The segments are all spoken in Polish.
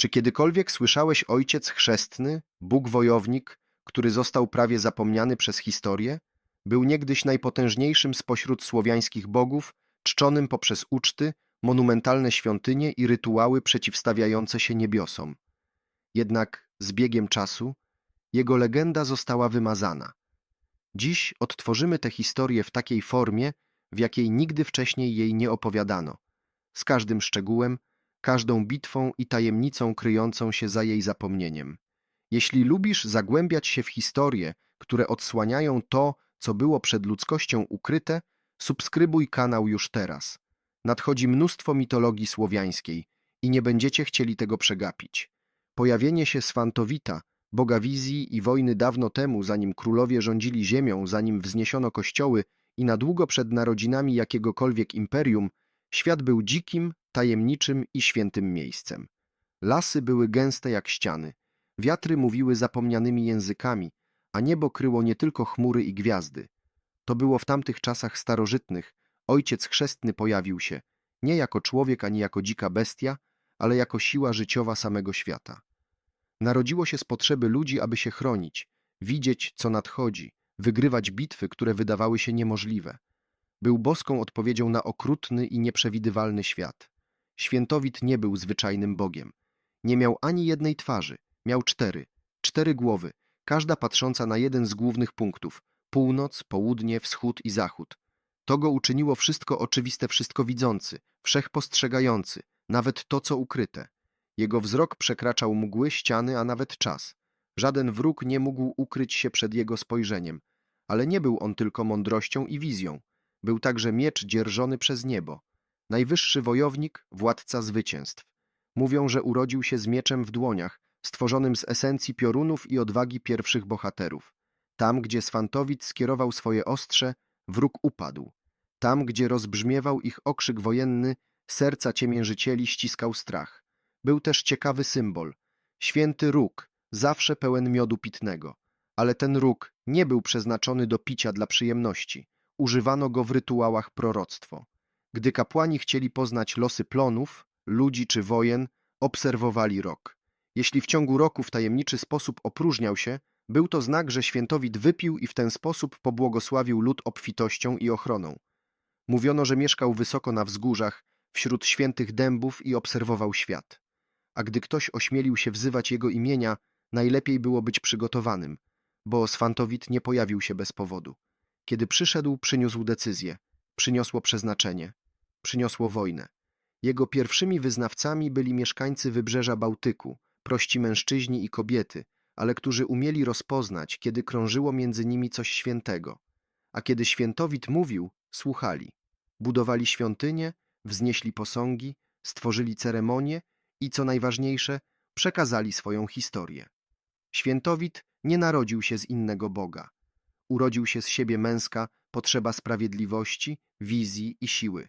Czy kiedykolwiek słyszałeś ojciec chrzestny, Bóg wojownik, który został prawie zapomniany przez historię? Był niegdyś najpotężniejszym spośród słowiańskich bogów, czczonym poprzez uczty, monumentalne świątynie i rytuały przeciwstawiające się niebiosom. Jednak z biegiem czasu jego legenda została wymazana. Dziś odtworzymy tę historię w takiej formie, w jakiej nigdy wcześniej jej nie opowiadano, z każdym szczegółem, każdą bitwą i tajemnicą kryjącą się za jej zapomnieniem. Jeśli lubisz zagłębiać się w historie, które odsłaniają to, co było przed ludzkością ukryte, subskrybuj kanał już teraz. Nadchodzi mnóstwo mitologii słowiańskiej i nie będziecie chcieli tego przegapić. Pojawienie się Swantowita, boga wizji i wojny dawno temu, zanim królowie rządzili ziemią, zanim wzniesiono kościoły i na długo przed narodzinami jakiegokolwiek imperium, świat był dzikim, tajemniczym i świętym miejscem. Lasy były gęste jak ściany, wiatry mówiły zapomnianymi językami, a niebo kryło nie tylko chmury i gwiazdy. To było w tamtych czasach starożytnych. Ojciec chrzestny pojawił się, nie jako człowiek ani jako dzika bestia, ale jako siła życiowa samego świata. Narodziło się z potrzeby ludzi, aby się chronić, widzieć, co nadchodzi, wygrywać bitwy, które wydawały się niemożliwe. Był boską odpowiedzią na okrutny i nieprzewidywalny świat. Świętowit nie był zwyczajnym Bogiem. Nie miał ani jednej twarzy, miał cztery, cztery głowy, każda patrząca na jeden z głównych punktów północ, południe, wschód i zachód. To go uczyniło wszystko oczywiste, wszystko widzący, wszechpostrzegający, nawet to, co ukryte. Jego wzrok przekraczał mgły, ściany, a nawet czas. Żaden wróg nie mógł ukryć się przed jego spojrzeniem, ale nie był on tylko mądrością i wizją. Był także miecz dzierżony przez niebo. Najwyższy wojownik, władca zwycięstw. Mówią, że urodził się z mieczem w dłoniach, stworzonym z esencji piorunów i odwagi pierwszych bohaterów. Tam, gdzie Swantowit skierował swoje ostrze, wróg upadł. Tam, gdzie rozbrzmiewał ich okrzyk wojenny, serca ciemiężycieli ściskał strach. Był też ciekawy symbol. Święty róg, zawsze pełen miodu pitnego. Ale ten róg nie był przeznaczony do picia dla przyjemności. Używano go w rytuałach proroctwo. Gdy kapłani chcieli poznać losy plonów, ludzi czy wojen, obserwowali rok. Jeśli w ciągu roku w tajemniczy sposób opróżniał się, był to znak, że świętowit wypił i w ten sposób pobłogosławił lud obfitością i ochroną. Mówiono, że mieszkał wysoko na wzgórzach, wśród świętych dębów i obserwował świat. A gdy ktoś ośmielił się wzywać jego imienia, najlepiej było być przygotowanym, bo Swantowit nie pojawił się bez powodu. Kiedy przyszedł, przyniósł decyzję, przyniosło przeznaczenie, przyniosło wojnę. Jego pierwszymi wyznawcami byli mieszkańcy wybrzeża Bałtyku, prości mężczyźni i kobiety, ale którzy umieli rozpoznać, kiedy krążyło między nimi coś świętego. A kiedy świętowit mówił, słuchali. Budowali świątynie, wznieśli posągi, stworzyli ceremonie i, co najważniejsze, przekazali swoją historię. Świętowit nie narodził się z innego Boga. Urodził się z siebie męska potrzeba sprawiedliwości, wizji i siły.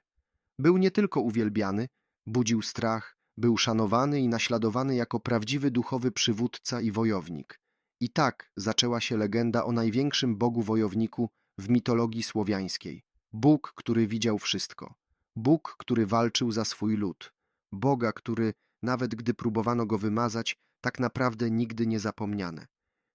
Był nie tylko uwielbiany, budził strach, był szanowany i naśladowany jako prawdziwy duchowy przywódca i wojownik. I tak zaczęła się legenda o największym bogu wojowniku w mitologii słowiańskiej. Bóg, który widział wszystko. Bóg, który walczył za swój lud. Boga, który, nawet gdy próbowano go wymazać, tak naprawdę nigdy nie zapomniane.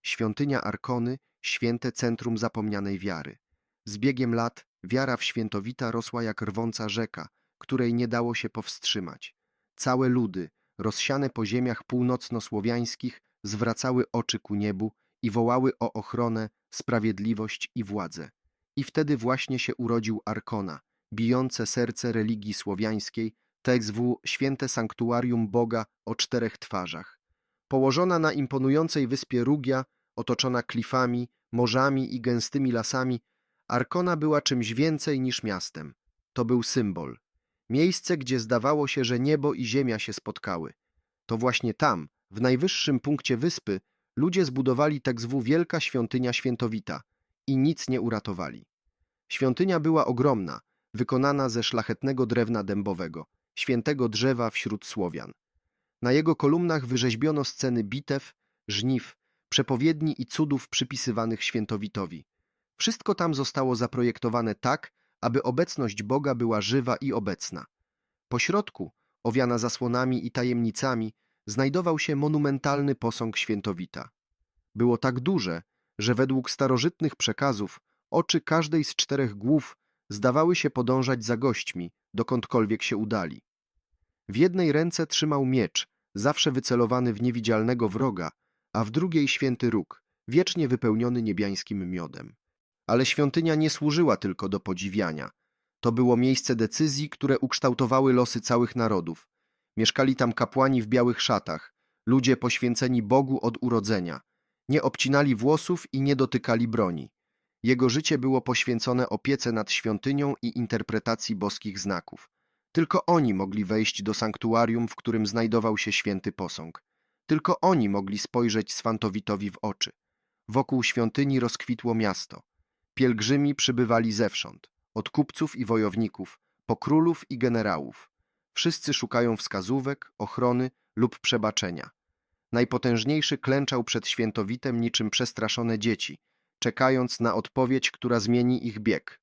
Świątynia Arkony, święte centrum zapomnianej wiary. Z biegiem lat wiara w świętowita rosła jak rwąca rzeka, której nie dało się powstrzymać. Całe ludy, rozsiane po ziemiach północnosłowiańskich, zwracały oczy ku niebu i wołały o ochronę, sprawiedliwość i władzę. I wtedy właśnie się urodził Arkona, bijące serce religii słowiańskiej, TXW Święte Sanktuarium Boga o czterech twarzach. Położona na imponującej wyspie Rugia, otoczona klifami, morzami i gęstymi lasami, Arkona była czymś więcej niż miastem. To był symbol. Miejsce, gdzie zdawało się, że niebo i ziemia się spotkały. To właśnie tam, w najwyższym punkcie wyspy, ludzie zbudowali TXW Wielka Świątynia Świętowita i nic nie uratowali. Świątynia była ogromna, wykonana ze szlachetnego drewna dębowego, świętego drzewa wśród Słowian. Na jego kolumnach wyrzeźbiono sceny bitew, żniw, przepowiedni i cudów przypisywanych świętowitowi. Wszystko tam zostało zaprojektowane tak, aby obecność Boga była żywa i obecna. Po środku, owiana zasłonami i tajemnicami, znajdował się monumentalny posąg świętowita. Było tak duże, że według starożytnych przekazów oczy każdej z czterech głów zdawały się podążać za gośćmi, dokądkolwiek się udali. W jednej ręce trzymał miecz, zawsze wycelowany w niewidzialnego wroga, a w drugiej święty róg, wiecznie wypełniony niebiańskim miodem. Ale świątynia nie służyła tylko do podziwiania. To było miejsce decyzji, które ukształtowały losy całych narodów. Mieszkali tam kapłani w białych szatach, ludzie poświęceni Bogu od urodzenia. Nie obcinali włosów i nie dotykali broni. Jego życie było poświęcone opiece nad świątynią i interpretacji boskich znaków. Tylko oni mogli wejść do sanktuarium, w którym znajdował się święty posąg. Tylko oni mogli spojrzeć Swantowitowi w oczy. Wokół świątyni rozkwitło miasto. Pielgrzymi przybywali zewsząd, od kupców i wojowników, po królów i generałów. Wszyscy szukają wskazówek, ochrony lub przebaczenia. Najpotężniejszy klęczał przed świętowitem niczym przestraszone dzieci, czekając na odpowiedź, która zmieni ich bieg.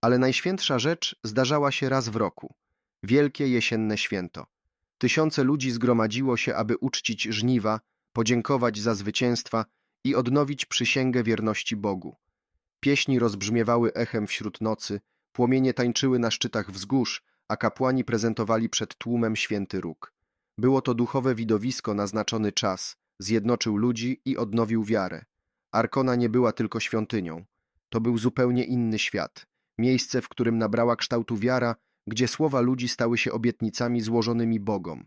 Ale najświętsza rzecz zdarzała się raz w roku. Wielkie jesienne święto. Tysiące ludzi zgromadziło się, aby uczcić żniwa, podziękować za zwycięstwa i odnowić przysięgę wierności Bogu. Pieśni rozbrzmiewały echem wśród nocy, płomienie tańczyły na szczytach wzgórz, a kapłani prezentowali przed tłumem święty róg. Było to duchowe widowisko na znaczony czas, zjednoczył ludzi i odnowił wiarę. Arkona nie była tylko świątynią. To był zupełnie inny świat. Miejsce, w którym nabrała kształtu wiara, gdzie słowa ludzi stały się obietnicami złożonymi Bogom.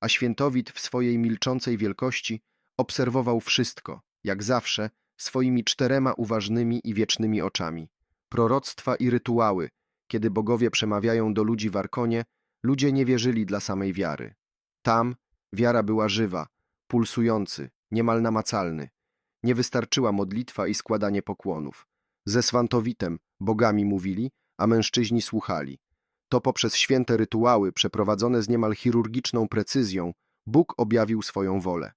A świętowit w swojej milczącej wielkości obserwował wszystko, jak zawsze, swoimi czterema uważnymi i wiecznymi oczami. Proroctwa i rytuały, kiedy bogowie przemawiają do ludzi w Arkonie, ludzie nie wierzyli dla samej wiary. Tam wiara była żywa, pulsujący, niemal namacalny. Nie wystarczyła modlitwa i składanie pokłonów. Ze Swantowitem bogami mówili, a mężczyźni słuchali. To poprzez święte rytuały, przeprowadzone z niemal chirurgiczną precyzją, Bóg objawił swoją wolę.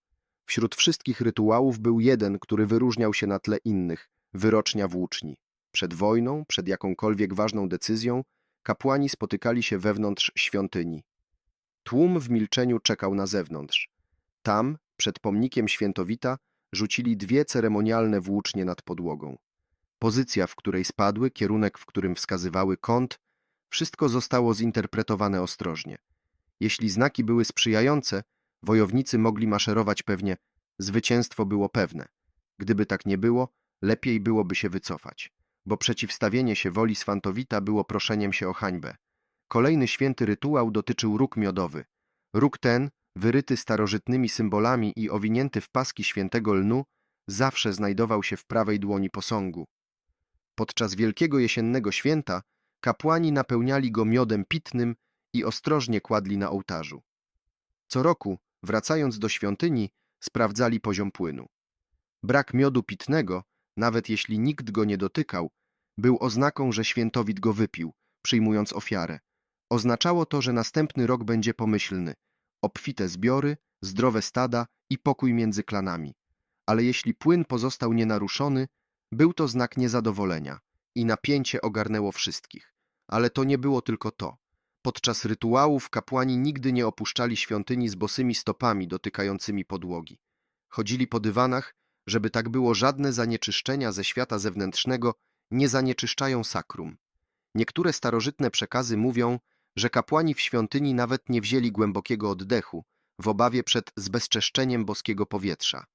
Wśród wszystkich rytuałów był jeden, który wyróżniał się na tle innych wyrocznia włóczni. Przed wojną, przed jakąkolwiek ważną decyzją, kapłani spotykali się wewnątrz świątyni. Tłum w milczeniu czekał na zewnątrz. Tam, przed pomnikiem świętowita, rzucili dwie ceremonialne włócznie nad podłogą. Pozycja, w której spadły, kierunek, w którym wskazywały kąt, wszystko zostało zinterpretowane ostrożnie. Jeśli znaki były sprzyjające, wojownicy mogli maszerować pewnie, zwycięstwo było pewne. Gdyby tak nie było, lepiej byłoby się wycofać, bo przeciwstawienie się woli Swantowita było proszeniem się o hańbę. Kolejny święty rytuał dotyczył róg miodowy. Róg ten, wyryty starożytnymi symbolami i owinięty w paski świętego lnu, zawsze znajdował się w prawej dłoni posągu. Podczas wielkiego jesiennego święta kapłani napełniali go miodem pitnym i ostrożnie kładli na ołtarzu. Co roku, wracając do świątyni, sprawdzali poziom płynu. Brak miodu pitnego, nawet jeśli nikt go nie dotykał, był oznaką, że świętowit go wypił, przyjmując ofiarę. Oznaczało to, że następny rok będzie pomyślny, obfite zbiory, zdrowe stada i pokój między klanami. Ale jeśli płyn pozostał nienaruszony, był to znak niezadowolenia i napięcie ogarnęło wszystkich. Ale to nie było tylko to. Podczas rytuałów kapłani nigdy nie opuszczali świątyni z bosymi stopami dotykającymi podłogi. Chodzili po dywanach, żeby tak było żadne zanieczyszczenia ze świata zewnętrznego nie zanieczyszczają sakrum. Niektóre starożytne przekazy mówią, że kapłani w świątyni nawet nie wzięli głębokiego oddechu w obawie przed zbezczeszczeniem boskiego powietrza.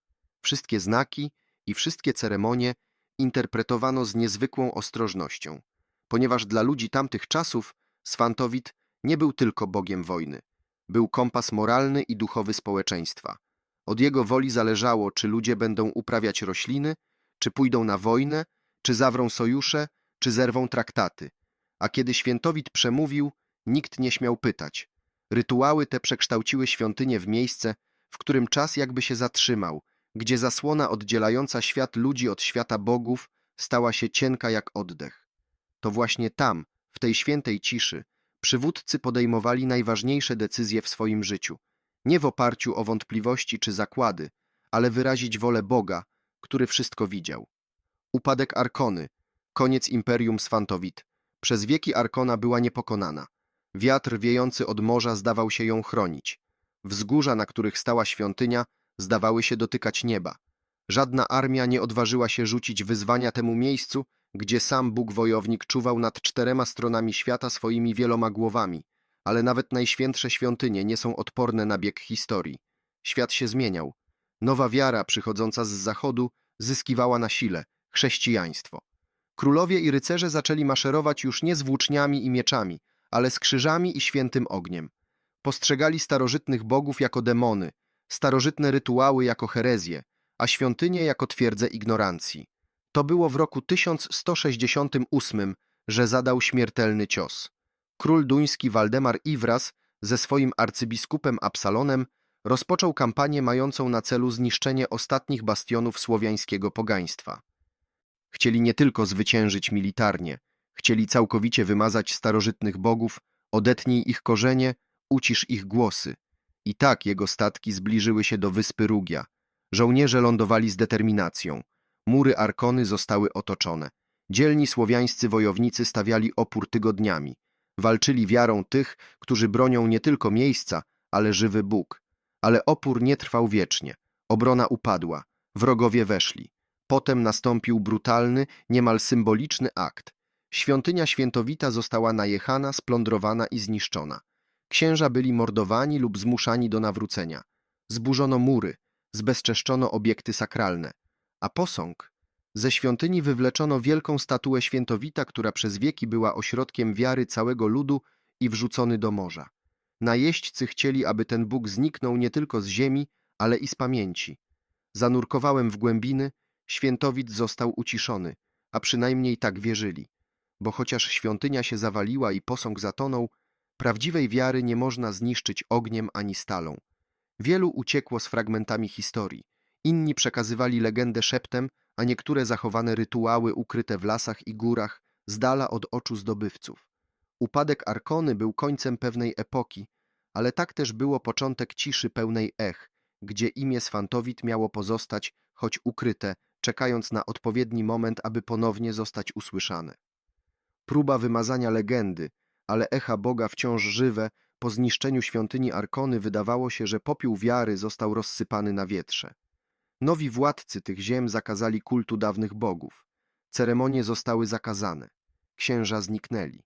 Wszystkie znaki i wszystkie ceremonie interpretowano z niezwykłą ostrożnością, ponieważ dla ludzi tamtych czasów Swantowit nie był tylko bogiem wojny. Był kompas moralny i duchowy społeczeństwa. Od jego woli zależało, czy ludzie będą uprawiać rośliny, czy pójdą na wojnę, czy zawrą sojusze, czy zerwą traktaty. A kiedy świętowit przemówił, nikt nie śmiał pytać. Rytuały te przekształciły świątynię w miejsce, w którym czas jakby się zatrzymał, gdzie zasłona oddzielająca świat ludzi od świata bogów stała się cienka jak oddech. To właśnie tam, w tej świętej ciszy, przywódcy podejmowali najważniejsze decyzje w swoim życiu, nie w oparciu o wątpliwości czy zakłady, ale wyrazić wolę Boga, który wszystko widział. Upadek Arkony, koniec imperium Swantowit. Przez wieki Arkona była niepokonana. Wiatr wiejący od morza zdawał się ją chronić. Wzgórza, na których stała świątynia, zdawały się dotykać nieba. Żadna armia nie odważyła się rzucić wyzwania temu miejscu, gdzie sam Bóg wojownik czuwał nad czterema stronami świata swoimi wieloma głowami, ale nawet najświętsze świątynie nie są odporne na bieg historii. Świat się zmieniał. Nowa wiara przychodząca z zachodu zyskiwała na sile chrześcijaństwo. Królowie i rycerze zaczęli maszerować już nie z włóczniami i mieczami, ale z krzyżami i świętym ogniem. Postrzegali starożytnych bogów jako demony, starożytne rytuały jako herezje, a świątynie jako twierdzę ignorancji. To było w roku 1168, że zadał śmiertelny cios. Król duński Waldemar Iwras ze swoim arcybiskupem Absalonem rozpoczął kampanię mającą na celu zniszczenie ostatnich bastionów słowiańskiego pogaństwa. Chcieli nie tylko zwyciężyć militarnie, chcieli całkowicie wymazać starożytnych bogów, odetnij ich korzenie, ucisz ich głosy. I tak jego statki zbliżyły się do wyspy Rugia. Żołnierze lądowali z determinacją. Mury Arkony zostały otoczone. Dzielni słowiańscy wojownicy stawiali opór tygodniami. Walczyli wiarą tych, którzy bronią nie tylko miejsca, ale żywy Bóg. Ale opór nie trwał wiecznie. Obrona upadła. Wrogowie weszli. Potem nastąpił brutalny, niemal symboliczny akt. Świątynia świętowita została najechana, splądrowana i zniszczona. Księża byli mordowani lub zmuszani do nawrócenia. Zburzono mury, zbezczeszczono obiekty sakralne. A posąg? Ze świątyni wywleczono wielką statuę świętowita, która przez wieki była ośrodkiem wiary całego ludu i wrzucony do morza. Najeźdźcy chcieli, aby ten Bóg zniknął nie tylko z ziemi, ale i z pamięci. Zanurkowałem w głębiny, świętowit został uciszony, a przynajmniej tak wierzyli. Bo chociaż świątynia się zawaliła i posąg zatonął, prawdziwej wiary nie można zniszczyć ogniem ani stalą. Wielu uciekło z fragmentami historii. Inni przekazywali legendę szeptem, a niektóre zachowane rytuały ukryte w lasach i górach, z dala od oczu zdobywców. Upadek Arkony był końcem pewnej epoki, ale tak też było początek ciszy pełnej ech, gdzie imię Swantowit miało pozostać, choć ukryte, czekając na odpowiedni moment, aby ponownie zostać usłyszane. Próba wymazania legendy, ale echa Boga wciąż żywe, po zniszczeniu świątyni Arkony wydawało się, że popiół wiary został rozsypany na wietrze. Nowi władcy tych ziem zakazali kultu dawnych bogów. Ceremonie zostały zakazane. Księża zniknęli.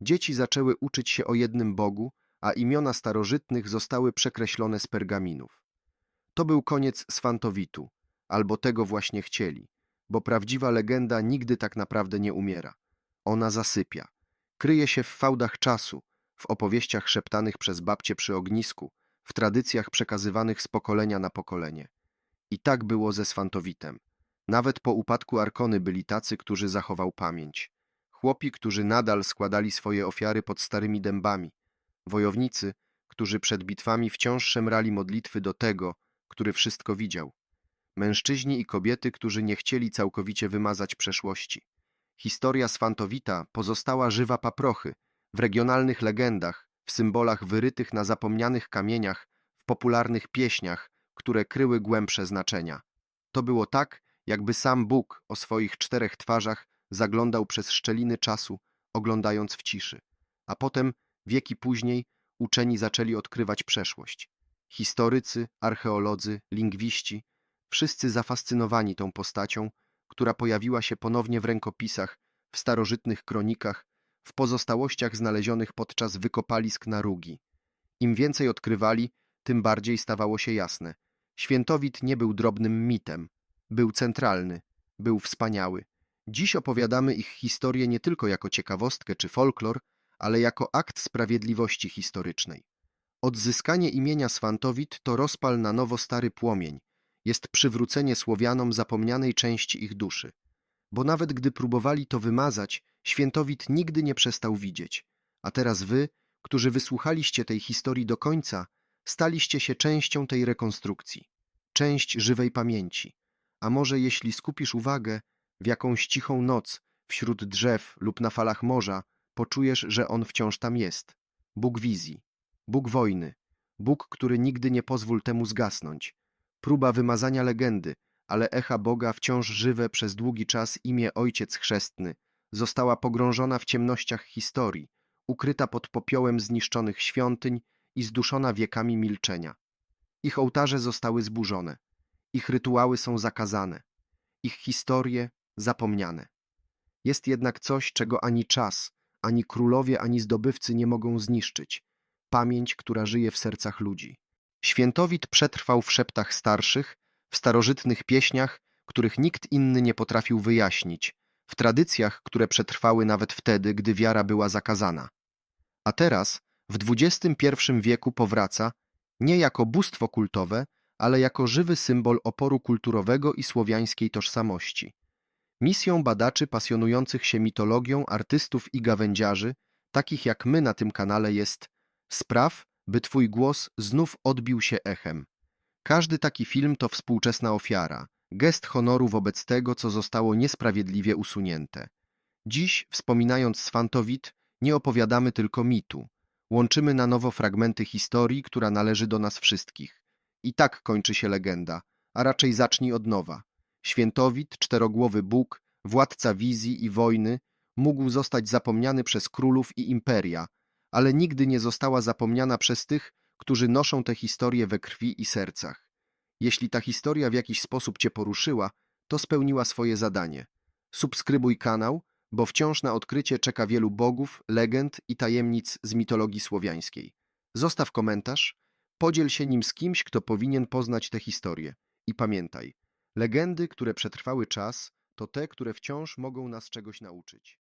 Dzieci zaczęły uczyć się o jednym Bogu, a imiona starożytnych zostały przekreślone z pergaminów. To był koniec Swantowitu, albo tego właśnie chcieli, bo prawdziwa legenda nigdy tak naprawdę nie umiera. Ona zasypia. Kryje się w fałdach czasu, w opowieściach szeptanych przez babcie przy ognisku, w tradycjach przekazywanych z pokolenia na pokolenie. I tak było ze Swantowitem. Nawet po upadku Arkony byli tacy, którzy zachował pamięć. Chłopi, którzy nadal składali swoje ofiary pod starymi dębami. Wojownicy, którzy przed bitwami wciąż szemrali modlitwy do tego, który wszystko widział. Mężczyźni i kobiety, którzy nie chcieli całkowicie wymazać przeszłości. Historia Swantowita pozostała żywa paprochy, w regionalnych legendach, w symbolach wyrytych na zapomnianych kamieniach, w popularnych pieśniach, które kryły głębsze znaczenia. To było tak, jakby sam Bóg o swoich czterech twarzach zaglądał przez szczeliny czasu, oglądając w ciszy. A potem, wieki później, uczeni zaczęli odkrywać przeszłość. Historycy, archeolodzy, lingwiści, wszyscy zafascynowani tą postacią, która pojawiła się ponownie w rękopisach, w starożytnych kronikach, w pozostałościach znalezionych podczas wykopalisk na Rugi. Im więcej odkrywali, tym bardziej stawało się jasne. Świętowit nie był drobnym mitem. Był centralny, był wspaniały. Dziś opowiadamy ich historię nie tylko jako ciekawostkę czy folklor, ale jako akt sprawiedliwości historycznej. Odzyskanie imienia Swantowit to rozpal na nowo stary płomień, jest przywrócenie Słowianom zapomnianej części ich duszy. Bo nawet gdy próbowali to wymazać, Świętowit nigdy nie przestał widzieć. A teraz wy, którzy wysłuchaliście tej historii do końca, staliście się częścią tej rekonstrukcji, część żywej pamięci. A może jeśli skupisz uwagę, w jakąś cichą noc, wśród drzew lub na falach morza, poczujesz, że On wciąż tam jest. Bóg wizji, Bóg wojny, Bóg, który nigdy nie pozwól temu zgasnąć. Próba wymazania legendy, ale echa Boga wciąż żywe przez długi czas imię Ojciec Chrzestny, została pogrążona w ciemnościach historii, ukryta pod popiołem zniszczonych świątyń i zduszona wiekami milczenia. Ich ołtarze zostały zburzone, ich rytuały są zakazane, ich historie zapomniane. Jest jednak coś, czego ani czas, ani królowie, ani zdobywcy nie mogą zniszczyć pamięć, która żyje w sercach ludzi. Świętowit przetrwał w szeptach starszych, w starożytnych pieśniach, których nikt inny nie potrafił wyjaśnić, w tradycjach, które przetrwały nawet wtedy, gdy wiara była zakazana. A teraz, w XXI wieku powraca nie jako bóstwo kultowe, ale jako żywy symbol oporu kulturowego i słowiańskiej tożsamości. Misją badaczy pasjonujących się mitologią, artystów i gawędziarzy, takich jak my na tym kanale, jest spraw, by twój głos znów odbił się echem. Każdy taki film to współczesna ofiara, gest honoru wobec tego, co zostało niesprawiedliwie usunięte. Dziś, wspominając Swantowit, nie opowiadamy tylko mitu. Łączymy na nowo fragmenty historii, która należy do nas wszystkich. I tak kończy się legenda, a raczej zacznij od nowa. Świętowit, czterogłowy Bóg, władca wizji i wojny, mógł zostać zapomniany przez królów i imperia, ale nigdy nie została zapomniana przez tych, którzy noszą tę historię we krwi i sercach. Jeśli ta historia w jakiś sposób Cię poruszyła, to spełniła swoje zadanie. Subskrybuj kanał, bo wciąż na odkrycie czeka wielu bogów, legend i tajemnic z mitologii słowiańskiej. Zostaw komentarz, podziel się nim z kimś, kto powinien poznać tę historię. I pamiętaj, legendy, które przetrwały czas, to te, które wciąż mogą nas czegoś nauczyć.